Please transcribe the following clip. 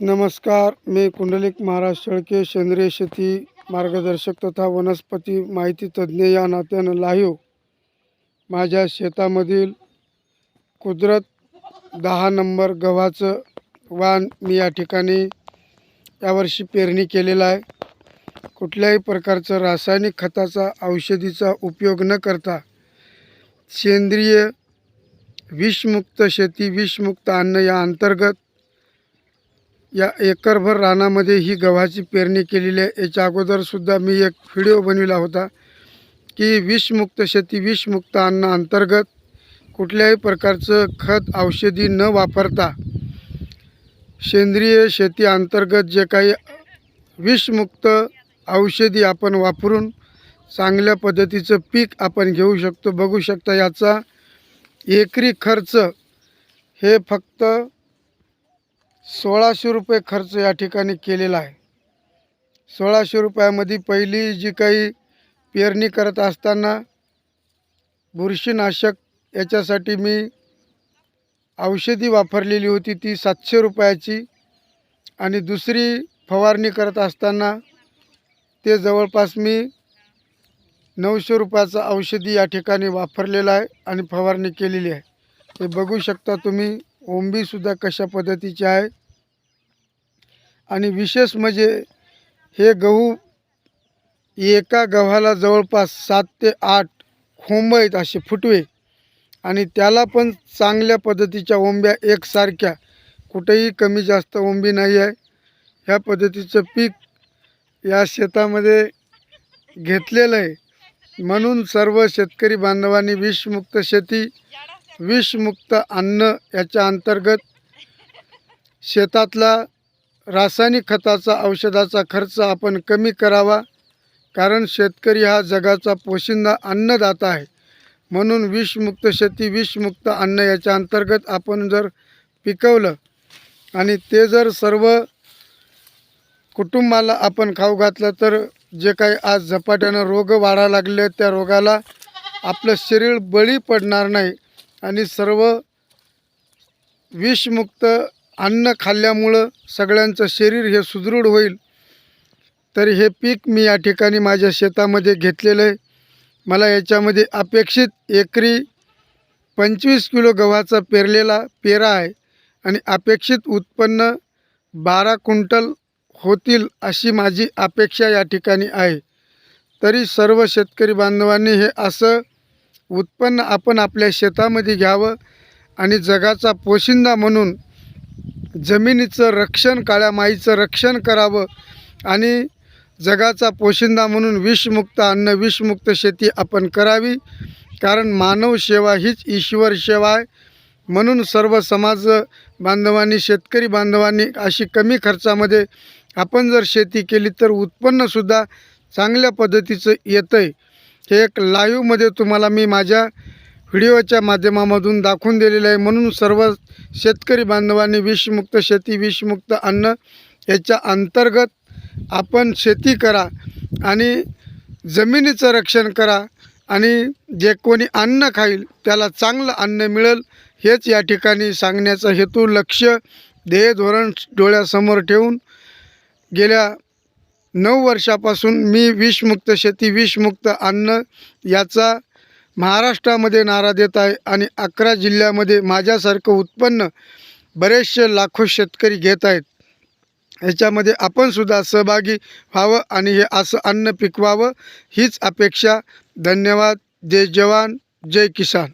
नमस्कार मी कुंडलिक महाराज शेळके सेंद्रिय शेती मार्गदर्शक तथा वनस्पती माहिती तज्ज्ञ या नात्यानं लाईव माझ्या शेतामधील कुदरत दहा नंबर गव्हाचं वाण मी या ठिकाणी यावर्षी पेरणी केलेलं आहे. कुठल्याही प्रकारचं रासायनिक खताचा औषधीचा उपयोग न करता सेंद्रिय विषमुक्त शेती विषमुक्त अन्न या अंतर्गत या एकरभर रानामध्ये ही गव्हाची पेरणी केलेली आहे. याच्या अगोदरसुद्धा मी एक व्हिडिओ बनविला होता की विषमुक्त शेती विषमुक्त अन्न अंतर्गत कुठल्याही प्रकारचं खत औषधी न वापरता सेंद्रिय शेती अंतर्गत जे काही विषमुक्त औषधी आपण वापरून चांगल्या पद्धतीचं पीक आपण घेऊ शकतो. बघू शकता याचा एकरी खर्च हे फक्त सोळाशे रुपये खर्च या ठिकाणी केलेला आहे. सोळाशे रुपयामध्ये पहिली जी काही पेरणी करत असताना बुरशीनाशक याच्यासाठी मी औषधी वापरलेली होती ती सातशे रुपयाची आणि दुसरी फवारणी करत असताना ते जवळपास मी नऊशे रुपयाचं औषधी या ठिकाणी वापरलेलं आहे आणि फवारणी केलेली आहे. हे बघू शकता तुम्ही ओंबीसुद्धा कशा पद्धतीची आहे? आणि विशेष म्हणजे हे गहू एका गव्हाला जवळपास सात ते आठ खोंब आहेत असे फुटवे. आणि त्याला पण चांगल्या पद्धतीच्या ओंब्या एकसारख्या. कुठेही कमी जास्त ओंबी नाही आहे. ह्या पद्धतीचं पीक या शेतामध्ये घेतलेलं आहे. म्हणून सर्व शेतकरी बांधवांनी विषमुक्त शेती विषमुक्त अन्न याच्या अंतर्गत शेतातला रासायनिक खताचा औषधाचा खर्च आपण कमी करावा कारण शेतकरी हा जगाचा पोशिंदा अन्नदाता आहे. म्हणून विषमुक्त शेती विषमुक्त अन्न याच्या अंतर्गत आपण जर पिकवलं आणि ते जर सर्व कुटुंबाला आपण खाऊ घातलं तर जे काही आज झपाट्यानं रोग वाढायला लागले त्या रोगाला आपलं शरीर बळी पडणार नाही. आणि सर्व विषमुक्त अन्न खाल्ल्यामुळं सगळ्यांचं शरीर हे सुदृढ होईल. तर हे पीक मी या ठिकाणी माझ्या शेतामध्ये घेतलेलं आहे. मला याच्यामध्ये अपेक्षित एकरी पंचवीस किलो गव्हाचा पेरलेला पेरा आहे आणि अपेक्षित उत्पन्न बारा क्विंटल होतील अशी माझी अपेक्षा या ठिकाणी आहे. तरी सर्व शेतकरी बांधवांनी हे असं उत्पन्न आपण आपल्या शेतामध्ये घ्यावं आणि जगाचा पोशिंदा म्हणून जमिनीचं रक्षण काळ्या माईचं रक्षण करावं आणि जगाचा पोशिंदा म्हणून विषमुक्त अन्न विषमुक्त शेती आपण करावी. कारण मानव सेवा हीच ईश्वर सेवा आहे. म्हणून सर्व समाज बांधवांनी शेतकरी बांधवांनी अशी कमी खर्चामध्ये आपण जर शेती केली तर उत्पन्नसुद्धा चांगल्या पद्धतीचं येतं आहे हे एक लाईव्हमध्ये तुम्हाला मी माझ्या व्हिडिओच्या माध्यमामधून दाखवून दिलेलं आहे. म्हणून सर्व शेतकरी बांधवांनी विषमुक्त शेती विषमुक्त अन्न याच्या अंतर्गत आपण शेती करा आणि जमिनीचं रक्षण करा आणि जे कोणी अन्न खाईल त्याला चांगलं अन्न मिळेल हेच या ठिकाणी सांगण्याचा हेतू लक्ष ध्येय धोरण डोळ्यासमोर ठेवून गेल्या नऊ वर्षापासून मी विषमुक्त शेती विषमुक्त अन्न याचा महाराष्ट्रामध्ये नारा देत आहे आणि अकरा जिल्ह्यामध्ये माझ्यासारखं उत्पन्न बरेचसे लाखो शेतकरी घेत आहेत. ह्याच्यामध्ये आपणसुद्धा सहभागी व्हावं आणि हे असं अन्न पिकवावं हीच अपेक्षा. धन्यवाद. जय जवान. जय किसान.